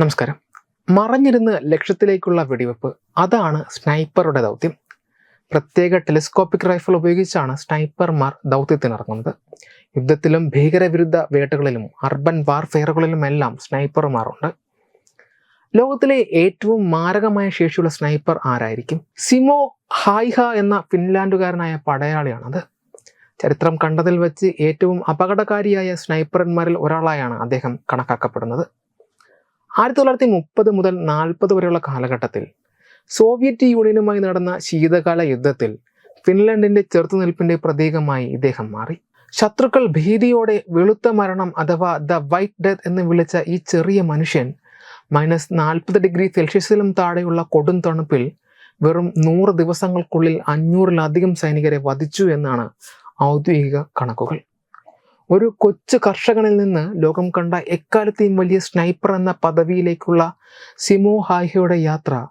നമസ്കാരം. മറഞ്ഞിരുന്ന് ലക്ഷ്യത്തിലേക്കുള്ള വെടിവെപ്പ് അതാണ് സ്നൈപ്പറുടെ ദൗത്യം. പ്രത്യേക ടെലിസ്കോപ്പിക് റൈഫിൾ ഉപയോഗിച്ചാണ് സ്നൈപ്പർമാർ ദൗത്യത്തിനിറങ്ങുന്നത്. യുദ്ധത്തിലും ഭീകരവിരുദ്ധ വേട്ടകളിലും അർബൻ വാർഫെയറുകളിലും എല്ലാം സ്നൈപ്പർമാരുണ്ട്. ലോകത്തിലെ ഏറ്റവും മാരകമായ ശേഷിയുള്ള സ്നൈപ്പർ ആരായിരിക്കും? സിമോ ഹായ്ഹ എന്ന ഫിൻലാൻഡുകാരനായ പടയാളിയാണത്. ചരിത്രം കണ്ടതിൽ വെച്ച് ഏറ്റവും അപകടകാരിയായ സ്നൈപ്പർമാരിൽ ഒരാളായാണ് അദ്ദേഹം കണക്കാക്കപ്പെടുന്നത്. ആയിരത്തി തൊള്ളായിരത്തി മുപ്പത് മുതൽ നാൽപ്പത് വരെയുള്ള കാലഘട്ടത്തിൽ സോവിയറ്റ് യൂണിയനുമായി നടന്ന ശീതകാല യുദ്ധത്തിൽ ഫിൻലൻഡിന്റെ ചെറുത്തുനിൽപ്പിന്റെ പ്രതീകമായി ഇദ്ദേഹം മാറി. ശത്രുക്കൾ ഭീതിയോടെ വെളുത്ത മരണം അഥവാ ദ വൈറ്റ് ഡെത്ത് എന്ന് വിളിച്ച ഈ ചെറിയ മനുഷ്യൻ മൈനസ് നാൽപ്പത് ഡിഗ്രി സെൽഷ്യസിലും താഴെയുള്ള കൊടും തണുപ്പിൽ വെറും നൂറ് ദിവസങ്ങൾക്കുള്ളിൽ അഞ്ഞൂറിലധികം സൈനികരെ വധിച്ചു എന്നാണ് ഔദ്യോഗിക കണക്കുകൾ. ഒരു കൊച്ചു കർഷകനിൽ നിന്ന് ലോകം കണ്ട എക്കാലത്തെയും വലിയ സ്നൈപ്പർ എന്ന പദവിയിലേക്കുള്ള സിമോ ഹായ്ഹയുടെ യാത്ര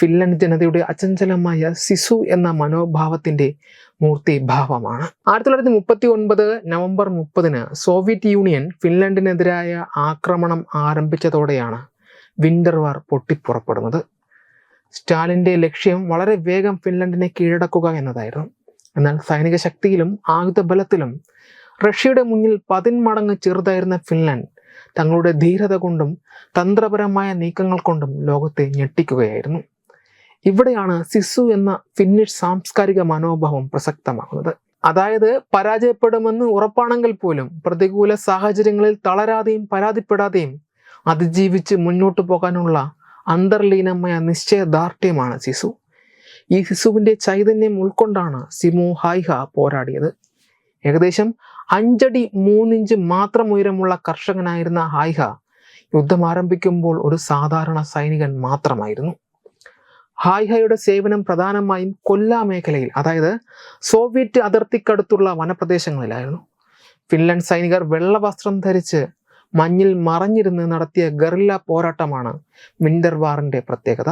ഫിൻലൻഡ് ജനതയുടെ അചഞ്ചലമായ സിസു എന്ന മനോഭാവത്തിന്റെ മൂർത്തിഭാവമാണ്. ആയിരത്തി തൊള്ളായിരത്തി മുപ്പത്തി ഒൻപത് നവംബർ മുപ്പതിന് സോവിയറ്റ് യൂണിയൻ ഫിൻലൻഡിനെതിരായ ആക്രമണം ആരംഭിച്ചതോടെയാണ് വിന്റർ വാർ പൊട്ടിപ്പുറപ്പെടുന്നത്. സ്റ്റാലിന്റെ ലക്ഷ്യം വളരെ വേഗം ഫിൻലൻഡിനെ കീഴടക്കുക എന്നതായിരുന്നു. എന്നാൽ സൈനിക ശക്തിയിലും ആയുധ ബലത്തിലും റഷ്യയുടെ മുന്നിൽ പതിന്മടങ്ങ് ചെറുതായിരുന്ന ഫിൻലാൻഡ് തങ്ങളുടെ ധീരത കൊണ്ടും തന്ത്രപരമായ നീക്കങ്ങൾ കൊണ്ടും ലോകത്തെ ഞെട്ടിക്കുകയായിരുന്നു. ഇവിടെയാണ് സിസു എന്ന ഫിന്നിഷ് സാംസ്കാരിക മനോഭാവം പ്രസക്തമാകുന്നത്. അതായത് പരാജയപ്പെടുമെന്ന് ഉറപ്പാണെങ്കിൽ പോലും പ്രതികൂല സാഹചര്യങ്ങളിൽ തളരാതെയും പരാതിപ്പെടാതെയും അതിജീവിച്ച് മുന്നോട്ട് പോകാനുള്ള അന്തർലീനമായ നിശ്ചയദാർഢ്യമാണ് സിസു. ഈ സിസുവിന്റെ ചൈതന്യം ഉൾക്കൊണ്ടാണ് സിമു ഹൈഹ പോരാടിയത്. ഏകദേശം അഞ്ചടി മൂന്നിഞ്ച് മാത്രം ഉയരമുള്ള കർഷകനായിരുന്ന ഹായ്ഹ യുദ്ധം ആരംഭിക്കുമ്പോൾ ഒരു സാധാരണ സൈനികൻ മാത്രമായിരുന്നു. ഹായ്ഹയുടെ സേവനം പ്രധാനമായും കൊല്ല മേഖലയിൽ അതായത് സോവിയറ്റ് അതിർത്തിക്കടുത്തുള്ള വനപ്രദേശങ്ങളിലായിരുന്നു. ഫിൻലൻഡ് സൈനികർ വെള്ളവസ്ത്രം ധരിച്ച് മഞ്ഞിൽ മറഞ്ഞിരുന്ന് നടത്തിയ ഗറില്ല പോരാട്ടമാണ് വിന്റർ വാറിന്റെ പ്രത്യേകത.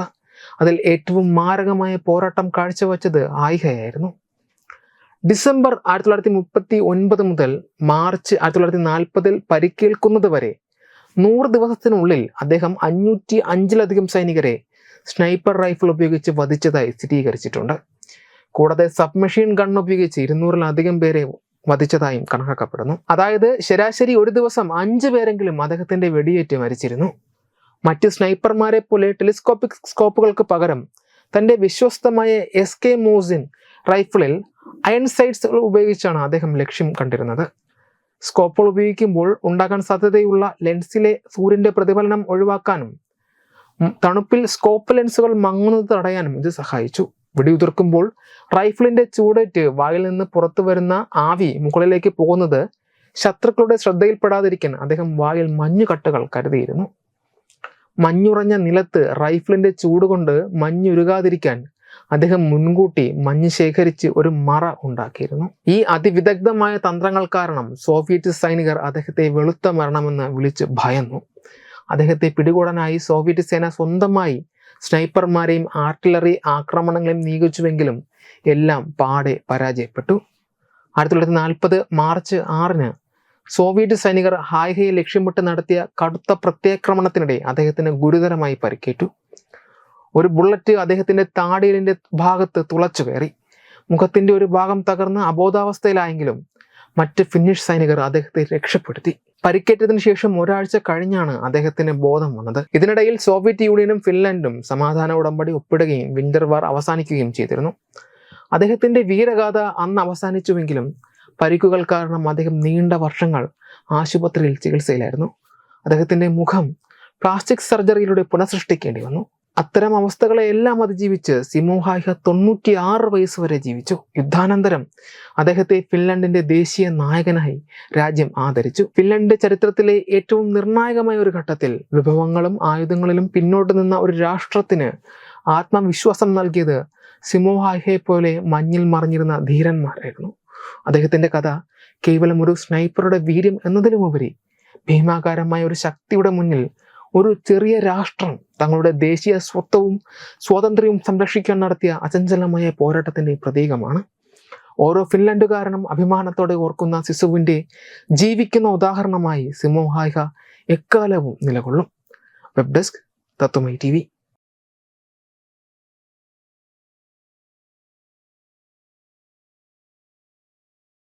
അതിൽ ഏറ്റവും മാരകമായ പോരാട്ടം കാഴ്ചവെച്ചത് ആയിഹയായിരുന്നു ഡിസംബർ ആയിരത്തി തൊള്ളായിരത്തി മുപ്പത്തി ഒൻപത് മുതൽ മാർച്ച് ആയിരത്തി തൊള്ളായിരത്തി നാൽപ്പതിൽ പരിക്കേൽക്കുന്നത് വരെ നൂറ് ദിവസത്തിനുള്ളിൽ അദ്ദേഹം അഞ്ഞൂറ്റി അഞ്ചിലധികം സൈനികരെ സ്നൈപ്പർ റൈഫിൾ ഉപയോഗിച്ച് വധിച്ചതായി സ്ഥിരീകരിച്ചിട്ടുണ്ട്. കൂടാതെ സബ്മെഷീൻ ഗൺ ഉപയോഗിച്ച് ഇരുന്നൂറിലധികം പേരെ വധിച്ചതായും കണക്കാക്കപ്പെടുന്നു. അതായത് ശരാശരി ഒരു ദിവസം അഞ്ച് പേരെങ്കിലും അദ്ദേഹത്തിന്റെ വെടിയേറ്റ് മരിച്ചിരുന്നു. മറ്റ് സ്നൈപ്പർമാരെ പോലെ ടെലിസ്കോപ്പിക് സ്കോപ്പുകൾക്ക് പകരം തന്റെ വിശ്വസ്തമായ എസ് കെ മോസിൻ റൈഫിളിൽ അയൺ സൈറ്റ്സുകൾ ഉപയോഗിച്ചാണ് അദ്ദേഹം ലക്ഷ്യം കണ്ടിരുന്നത്. സ്കോപ്പുകൾ ഉപയോഗിക്കുമ്പോൾ ഉണ്ടാകാൻ സാധ്യതയുള്ള ലെൻസിലെ സൂര്യന്റെ പ്രതിഫലനം ഒഴിവാക്കാനും തണുപ്പിൽ സ്കോപ്പ് ലെൻസുകൾ മങ്ങുന്നത് തടയാനും ഇത് സഹായിച്ചു. വെടിയുതിർക്കുമ്പോൾ റൈഫിളിന്റെ ചൂടേറ്റ് വായിൽ നിന്ന് പുറത്തു വരുന്ന ആവി മുകളിലേക്ക് പോകുന്നത് ശത്രുക്കളുടെ ശ്രദ്ധയിൽപ്പെടാതിരിക്കാൻ അദ്ദേഹം വായിൽ മഞ്ഞുകട്ടകൾ കരുതിയിരുന്നു. മഞ്ഞുറഞ്ഞ നിലത്ത് റൈഫിളിന്റെ ചൂടുകൊണ്ട് മഞ്ഞുരുകാതിരിക്കാൻ അദ്ദേഹം മുൻകൂട്ടി മഞ്ഞ് ശേഖരിച്ച് ഒരു മറ ഉണ്ടാക്കിയിരുന്നു. ഈ അതിവിദഗ്ധമായ തന്ത്രങ്ങൾ കാരണം സോവിയറ്റ് സൈനികർ അദ്ദേഹത്തെ വെളുത്ത മരണമെന്ന് വിളിച്ച് ഭയന്നു. അദ്ദേഹത്തെ പിടികൂടാനായി സോവിയറ്റ് സേന സ്വന്തമായി സ്നൈപ്പർമാരെയും ആർട്ടിലറി ആക്രമണങ്ങളെയും നിയോഗിച്ചുവെങ്കിലും എല്ലാം പാടെ പരാജയപ്പെട്ടു. ആയിരത്തി തൊള്ളായിരത്തി നാൽപ്പത് മാർച്ച് ആറിന് സോവിയറ്റ് സൈനികർ ഹായ്ഹയെ ലക്ഷ്യമിട്ട് നടത്തിയ കടുത്ത പ്രത്യാക്രമണത്തിനിടെ അദ്ദേഹത്തിന് ഗുരുതരമായി പരിക്കേറ്റു. ഒരു ബുള്ളറ്റ് അദ്ദേഹത്തിന്റെ താടിയലിന്റെ ഭാഗത്ത് തുളച്ചു കയറി. മുഖത്തിന്റെ ഒരു ഭാഗം തകർന്ന് അബോധാവസ്ഥയിലായെങ്കിലും മറ്റ് ഫിന്നിഷ് സൈനികർ അദ്ദേഹത്തെ രക്ഷപ്പെടുത്തി. പരിക്കേറ്റതിന് ശേഷം ഒരാഴ്ച കഴിഞ്ഞാണ് അദ്ദേഹത്തിന് ബോധം വന്നത്. ഇതിനിടയിൽ സോവിയറ്റ് യൂണിയനും ഫിൻലൻഡും സമാധാന ഉടമ്പടി ഒപ്പിടുകയും വിന്റർ വാർ അവസാനിക്കുകയും ചെയ്തിരുന്നു. അദ്ദേഹത്തിന്റെ വീരഗാഥ അന്ന് അവസാനിച്ചുവെങ്കിലും പരിക്കുകൾ കാരണം അദ്ദേഹം നീണ്ട വർഷങ്ങൾ ആശുപത്രിയിൽ ചികിത്സയിലായിരുന്നു. അദ്ദേഹത്തിന്റെ മുഖം പ്ലാസ്റ്റിക് സർജറിയിലൂടെ പുനഃസൃഷ്ടിക്കേണ്ടി വന്നു. അത്തരം അവസ്ഥകളെയെല്ലാം അതിജീവിച്ച് സിമോഹായിഹ തൊണ്ണൂറ്റി ആറ് വയസ്സ് വരെ ജീവിച്ചു. യുദ്ധാനന്തരം. അദ്ദേഹത്തെ ഫിൻലൻഡിന്റെ ദേശീയ നായകനായി രാജ്യം ആദരിച്ചു. ഫിൻലൻഡ് ചരിത്രത്തിലെ ഏറ്റവും നിർണായകമായ ഒരു ഘട്ടത്തിൽ വിഭവങ്ങളും ആയുധങ്ങളിലും പിന്നോട്ട് നിന്ന ഒരു രാഷ്ട്രത്തിന് ആത്മവിശ്വാസം നൽകിയത് സിമോഹായിഹയെ പോലെ മഞ്ഞിൽ മറിഞ്ഞിരുന്ന ധീരന്മാരായിരുന്നു. അദ്ദേഹത്തിന്റെ കഥ കേവലം ഒരു സ്നൈപ്പറുടെ വീര്യം എന്നതിലുമുപരി ഭീമാകാരമായ ഒരു ശക്തിയുടെ മുന്നിൽ ഒരു ചെറിയ രാഷ്ട്രം തങ്ങളുടെ ദേശീയ സ്വത്വവും സ്വാതന്ത്ര്യവും സംരക്ഷിക്കാൻ നടത്തിയ അചഞ്ചലമായ പോരാട്ടത്തിന്റെ പ്രതീകമാണ്. ഓരോ ഫിൻലൻഡുകാരനും അഭിമാനത്തോടെ ഓർക്കുന്ന സിസുവിന്റെ ജീവിക്കുന്ന ഉദാഹരണമായി സിമോ ഹായ്ഹ എക്കാലവും നിലകൊള്ളും. വെബ് ഡെസ്ക് തത്തുമൈ ടി